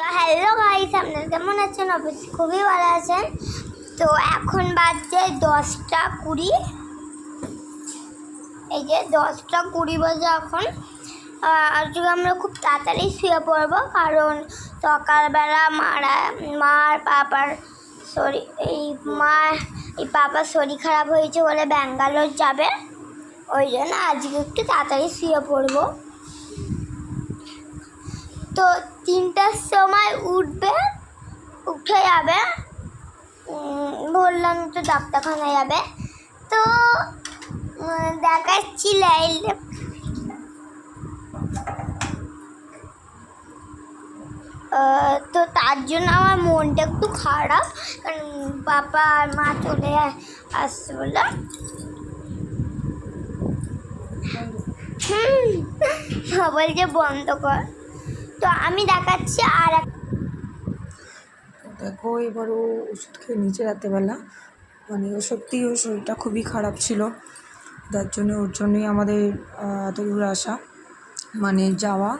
তো hello guys আপনারা কেমন আছেন? অবশ্যই খুবই ভালো আছেন। তো এখন বাজছে দশটা কুড়ি। এই যে দশটা কুড়ি বাজে এখন। আজকে আমরা খুব তাড়াতাড়ি শুয়ে পড়ব, কারণ সকালবেলা মারা, মার পাপার শরীর এই মা, এই পাপার শরীর খারাপ হয়েছে বলে ব্যাঙ্গালোর যাবে। ওই জন্য আজকে একটু তাড়াতাড়ি শুয়ে পড়ব। তো তিনটার সময় উঠবে, উঠে যাবে। বললাম তো ডাক্তারখানায় যাবে। তো দেখাচ্ছি লাইল তো তার জন্য আমার মনটা একটু খারাপ, কারণ বাবা আর মা চলে আসছে বলে। হুম বলছে বন্ধ কর। তো আমি দেখাচ্ছি আর দেখো, এবার ও ওষুধ খেয়ে নিচে রাত্রেবেলা মানে ও সত্যি ওর শরীরটা খুবই খারাপ ছিল। যার জন্য ওর জন্যই আমাদের এত দূর আসা মানে যাওয়া।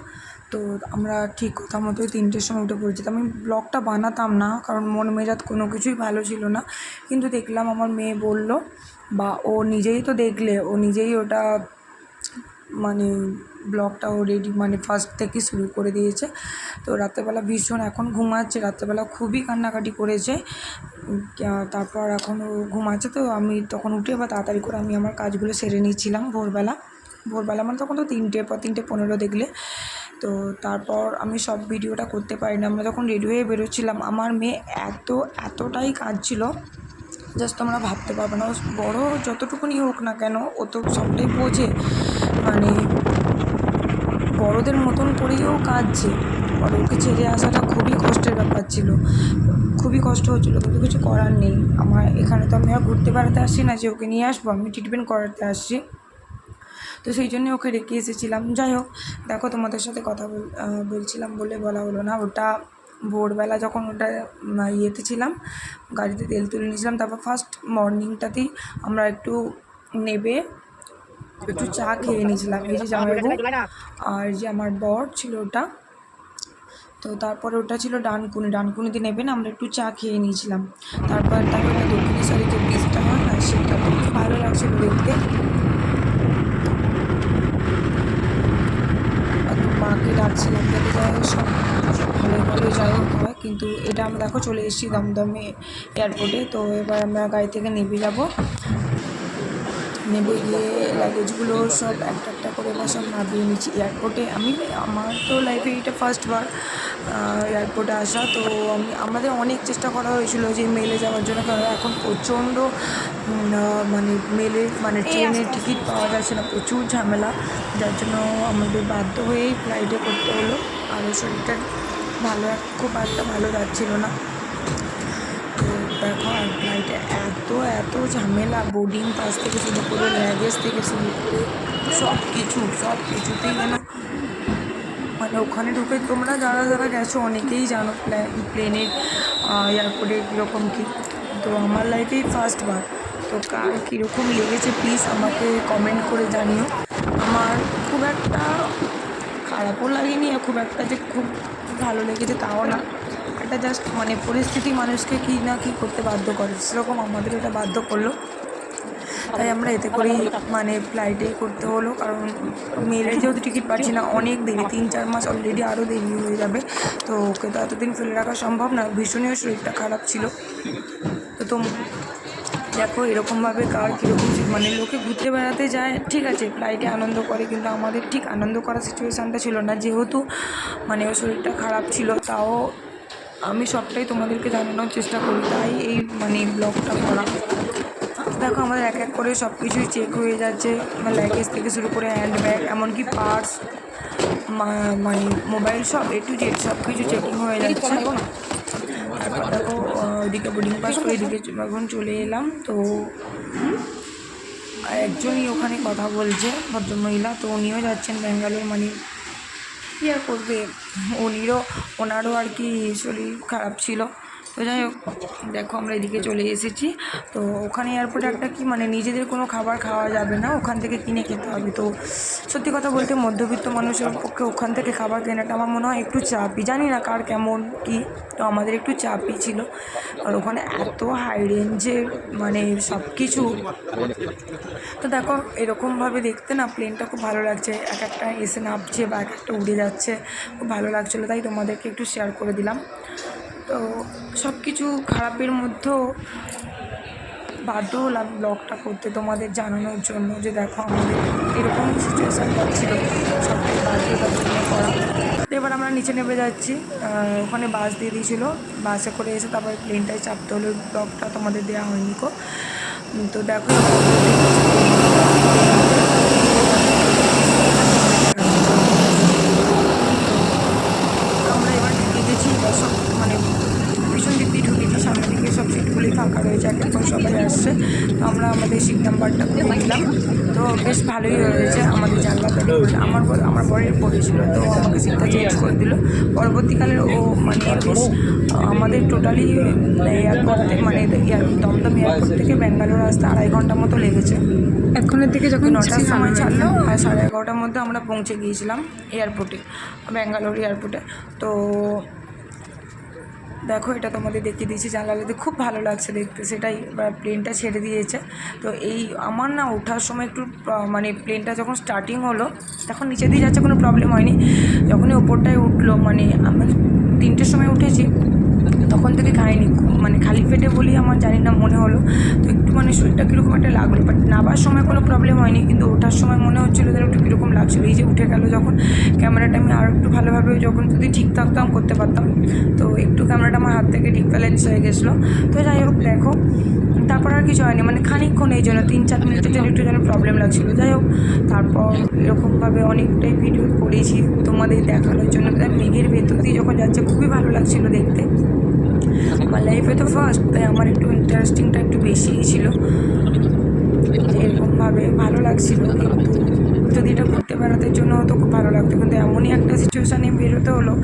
তো আমরা ঠিক কথা মতোই তিনটের সময় উঠে পড়েছি। আমি ব্লগটা বানাতাম না, কারণ মন মেজাজ কোনো কিছুই ভালো ছিল না। কিন্তু দেখলাম আমার মেয়ে বলল, বা ও নিজেই তো দেখলে, ও নিজেই ওটা মানে ব্লগটা ও রেডি মানে ফার্স্ট থেকে শুরু করে দিয়েছে। তো রাত্রেবেলা ভীষণ এখন ঘুমাচ্ছে, রাত্রেবেলা খুবই কান্নাকাটি করেছে। তারপর এখন ঘুমাচ্ছে তো আমি তখন উঠে বা তাড়াতাড়ি করে আমি আমার কাজগুলো সেরে নিয়েছিলাম ভোরবেলা। ভোরবেলা মানে তখন তো তিনটে পর তিনটে পনেরো দেখলে। তো তারপর আমি সব ভিডিওটা করতে পারি না আমরা যখন রেডি হয়ে বেরোচ্ছিলাম, আমার মেয়ে এত, এতটাই কাঁদছিল। জাস্ট তোমরা ভাবতে পারবে না। বড় যতটুকুনি হোক না কেন, ও তো সবটাই বোঝে। মানে বড়দের মতন করেও কাঁদছে আর ওকে ছেড়ে আসাটা খুবই কষ্টের ব্যাপার ছিল। খুবই কষ্ট হচ্ছিল, কিন্তু কিছু করার নেই। আমার এখানে তো আমি আর ঘুরতে বেড়াতে আসছি না যে, ওকে নিয়ে আসব, আমি ট্রিটমেন্ট করাতে আসছি। তো সেই জন্য ওকে রেখে এসেছিলাম। যাই হোক, দেখো তোমাদের সাথে কথা বল বলছিলাম বলে বলা হলো না, ওটা ভোরবেলা যখন ওটা ইয়েতে ছিলাম, গাড়িতে তেল তুলে নিয়েছিলাম, তারপর ফার্স্ট মর্নিংটাতেই আমরা একটু নেবে, একটু চা খেয়ে নিয়েছিলাম। এই যে জামাইবাবু আর যে আমার বর ছিল ওটা, তো তারপরে ওটা ছিল ডানকুনি। ডানকুনিতে নেবেন আমরা একটু চা খেয়ে নিয়েছিলাম। তারপর তারপরে দক্ষিণেশ্বরে যে বীজটা হয় না, সেটা খুব ভালো লাগছিল দেখতে আর ডাকছিলাম যাতে যাই সব ভালো ভালো যাই হোক হয়। কিন্তু এটা আমরা দেখো চলে এসেছি দমদমে এয়ারপোর্টে তো এবার আমরা গাড়ি থেকে নেমে যাব। নেবে গিয়ে লাগেজগুলো সব একটা একটা করে এবার সব নামিয়ে নিচ্ছি। এয়ারপোর্টে আমি আমার তো লাইফে এটা ফার্স্টবার এয়ারপোর্টে আসা। তো আমি আমাদের অনেক চেষ্টা করা হয়েছিল যে মেলে যাওয়ার জন্য। কারণ এখন প্রচণ্ড মানে মেলে মানে ট্রেনের টিকিট পাওয়া যাচ্ছে না। প্রচুর ঝামেলা। যার জন্য আমাদের বাধ্য হয়েই ফ্লাইটে করতে হলো। আর শরীরটা ভালো খুব একটা ভালো যাচ্ছিল না। দেখো আর ফ্লাইটে এত এত ঝামেলা বোর্ডিং পাস থেকে শুরু করে ল্যাগেজ থেকে শুরু করে সব কিছু, সব কিছুতেই যেন মানে ওখানে ঢুকে তোমরা যারা যারা গেছো অনেকেই জানো প্লেনের এয়ারপোর্টে কীরকম কী। তো আমার লাইফেই ফার্স্ট বার। তো কার কীরকম লেগেছে প্লিজ আমাকে কমেন্ট করে জানিও। আমার খুব একটা খারাপও লাগেনি আর খুব একটা যে খুব ভালো লেগেছে তাও না। এটা জাস্ট মানে পরিস্থিতি মানুষকে কী না কী করতে বাধ্য করে। সেরকম আমাদের এটা বাধ্য করল। তাই আমরা এতে করেই মানে ফ্লাইটেই করতে হলো। কারণ মেলে যেহেতু টিকিট পাচ্ছি না, অনেক দেরি, তিন, চার মাস অলরেডি আরও দেরি হয়ে যাবে। তো ওকে তো এতদিন ফেলে রাখা সম্ভব না, ভীষণই শরীরটা খারাপ ছিল। তো তো দেখো এরকমভাবে কার কীরকম মানে লোকে ঘুরতে বেড়াতে যায়, ঠিক আছে ফ্লাইটে আনন্দ করে, কিন্তু আমাদের ঠিক আনন্দ করার সিচুয়েশানটা ছিল না। যেহেতু মানে ওর শরীরটা খারাপ ছিল, তাও আমি সবটাই তোমাদেরকে জানানোর চেষ্টা করি তাই এই মানে ব্লগটা করা। দেখো আমাদের এক এক করে সব কিছুই চেক হয়ে যাচ্ছে লাগেজ থেকে শুরু করে হ্যান্ড ব্যাগ এমনকি পার্স মানে মোবাইল সব এ টু জেড সব কিছু চেকিং হয়ে যাচ্ছে। তারপর দেখো ওইদিকে বোর্ডিং পাস করে এদিকে এখন চলে এলাম তো একজনই ওখানে কথা বলছে ভদ্রমহিলা তো উনিও যাচ্ছেন ব্যাঙ্গালোর মানে কী আর করবে? উনিরও ওনারও আর কি শরীর খারাপ ছিল। তো যাই হোক, দেখো আমরা এদিকে চলে এসেছি। তো ওখানে এয়ারপোর্টে একটা কি মানে নিজেদের কোনো খাবার খাওয়া যাবে না, ওখান থেকে কিনে খেতে হবে। তো সত্যি কথা বলতে মধ্যবিত্ত মানুষের পক্ষে ওখান থেকে খাবার কেনাটা আমার মনে হয় একটু চাপই। জানি না কার কেমন কি, তো আমাদের একটু চাপই ছিল। আর ওখানে এত হাই রেঞ্জের মানে সব কিছু তো দেখো, এরকমভাবে দেখতে না প্লেনটা খুব ভালো লাগছে। এক একটা এসে নামছে বা এক একটা উড়ে যাচ্ছে, খুব ভালো লাগছিল। তাই তোমাদেরকে একটু শেয়ার করে দিলাম। তো সব কিছু খারাপের মধ্যেও বাধ্য হলাম ব্লগটা করতে তোমাদের জানানোর জন্য যে দেখো আমাদের এরকম সিচুয়েশান যাচ্ছিল সব কিছু বাধ্যতার জন্য করা। এবার আমরা নিচে নেমে যাচ্ছি। ওখানে বাস দিয়ে দিয়েছিলো। বাসে করে এসে তারপরে প্লেনটায় চাপতে হলো। ব্লগটা তোমাদের দেওয়া হয়নি কো তো দেখো আমরা এবার ঢুকে গেছি এবার সব মানে পিছন দিক দিয়ে ঢুকেছি সামনের দিকে সব সিটগুলি ফাঁকা রয়েছে এক এক করে সবাই আসছে তো আমরা আমাদের সিট নাম্বারটা করে নিলাম তো বেশ হয়েছে আমাদের জানলাটা আমার বর- আমার বরের পড়েছিল তো আমাকে সিটটা চেঞ্জ করে দিল। পরবর্তীকালে ও মানে বেশ আমাদের টোটালি এয়ারপোর্ট থেকে মানে দমদম এয়ারপোর্ট থেকে ব্যাঙ্গালোর আসতে আড়াই ঘণ্টা মতো লেগেছে। এখনের থেকে যখন নটার সময় ছাড়লো আর সাড়ে এগারোটার মধ্যে আমরা পৌঁছে গিয়েছিলাম এয়ারপোর্টে ব্যাঙ্গালোর এয়ারপোর্টে তো দেখো, এটা তোমাদের দেখিয়ে দিয়েছি জানলাতে খুব ভালো লাগছে দেখতে। সেটাই প্লেনটা ছেড়ে দিয়েছে। তো এই আমার না ওঠার সময় একটু মানে প্লেনটা যখন স্টার্টিং হলো, তখন নিচে দিয়ে যাচ্ছে কোনো প্রবলেম হয়নি। যখনই ওপরটায় উঠল মানে আমি তিনটের সময় উঠেছি তখন থেকে খাইনি মানে খালি পেটে বলি আমার জানি না মনে হলো। তো একটু মানে শরীরটা কীরকম একটা লাগল বাট নাবার সময় কোনো প্রবলেম হয়নি, কিন্তু ওঠার সময় মনে হচ্ছিল যেন একটু কীরকম লাগছিল। এই যে উঠে গেল যখন ক্যামেরাটা আমি আর একটু ভালোভাবে যখন যদি ঠিক থাকতাম, করতে পারতাম। তো একটু ক্যামেরাটা আমার হাত থেকে ঠিক ব্যালেন্স হয়ে গেছিল। তো যাই হোক, দেখো, তারপর আর কিছু হয়নি মানে খানিকক্ষণ এই জন্য, তিন চার মিনিটের জন্য একটু যেন প্রবলেম লাগছিল। যাই হোক, তারপর এরকমভাবে অনেকটাই ভিডিও করেছি তোমাদের দেখানোর জন্য। মেঘের ভেতর দিয়ে যখন যাচ্ছে, খুবই ভালো লাগছিল দেখতে। আমার লাইফে তো ফার্স্ট তাই আমার একটু ইন্টারেস্টিংটা একটু বেশিই ছিল। এরকমভাবে ভালো লাগছিল যদি এটা ঘুরতে বেড়াতে জন্য হতো খুব ভালো লাগতো। কিন্তু এমনই একটা সিচুয়েশানে বেরোতে হলো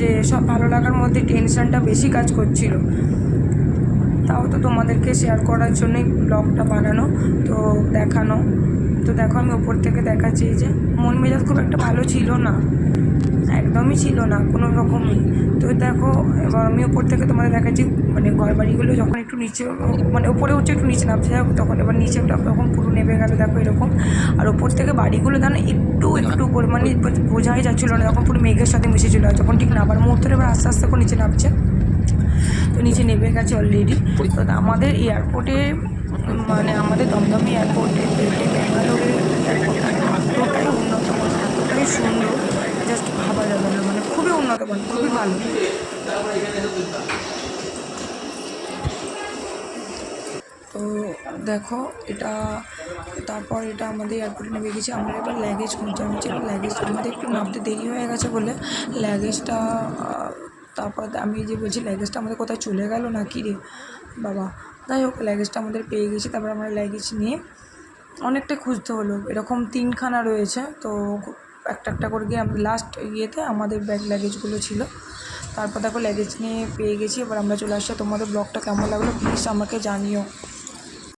যে সব ভালো লাগার মধ্যে টেনশনটা বেশি কাজ করছিল। তাও তো তোমাদেরকে শেয়ার করার জন্যই ব্লগটা বানানো, তো দেখানো। তো দেখো আমি ওপর থেকে দেখাচ্ছি যে মন মেজাজ খুব একটা ভালো ছিল না। একদমই ছিল না, কোনো রকমই। তো দেখো, এবার আমি ওপর থেকে তোমাদের দেখাচ্ছি মানে ঘর বাড়িগুলো যখন একটু নিচে মানে ওপরে উঠছে একটু নিচে নামছে যাই হোক তখন এবার নিচে তখন পুরো নেমে গেল, দেখো এরকম। আর ওপর থেকে বাড়িগুলো জানো একটু একটু করে মানে বোঝাই যাচ্ছিল না, যখন পুরো মেঘের সাথে মিশেছিল যখন ঠিক নামার মুহূর্তে এবার আস্তে আস্তে করে নিচে নামছে। তো নিচে নেমে গেছে অলরেডি তো আমাদের এয়ারপোর্টে মানে আমাদের দমদমি এয়ারপোর্টে ব্যাঙ্গালোরের এয়ারপোর্টটা এতটাই উন্নত এতটাই সুন্দর। যাবে না মানে খুবই উন্নত মান খুবই ভালো। তো দেখো, এটা তারপর এটা আমাদের এয়ারপোর্টে নেমে গেছি। আমরা এবার ল্যাগেজ খুঁজতে হচ্ছে ল্যাগেজ আমাদের একটু নামতে দেরি হয়ে গেছে বলে ল্যাগেজটা তারপর আমি যে বলছি ল্যাগেজটা আমাদের কোথায় চলে গেল না কি রে? বাবা, যাই হোক ল্যাগেজটা আমাদের পেয়ে গেছি। তারপর আমরা ল্যাগেজ নিয়ে অনেকটা খুঁজতে হলো। এরকম তিনখানা রয়েছে। তো একটা একটা করে গিয়ে লাস্ট ইয়েতে আমাদের ব্যাগ লাগেজগুলো ছিল। তারপর দেখো ল্যাগেজ নিয়ে পেয়ে গেছি। এবার আমরা চলে আসছি। তোমাদের ব্লগটা কেমন লাগল প্লিজ আমাকে জানিও।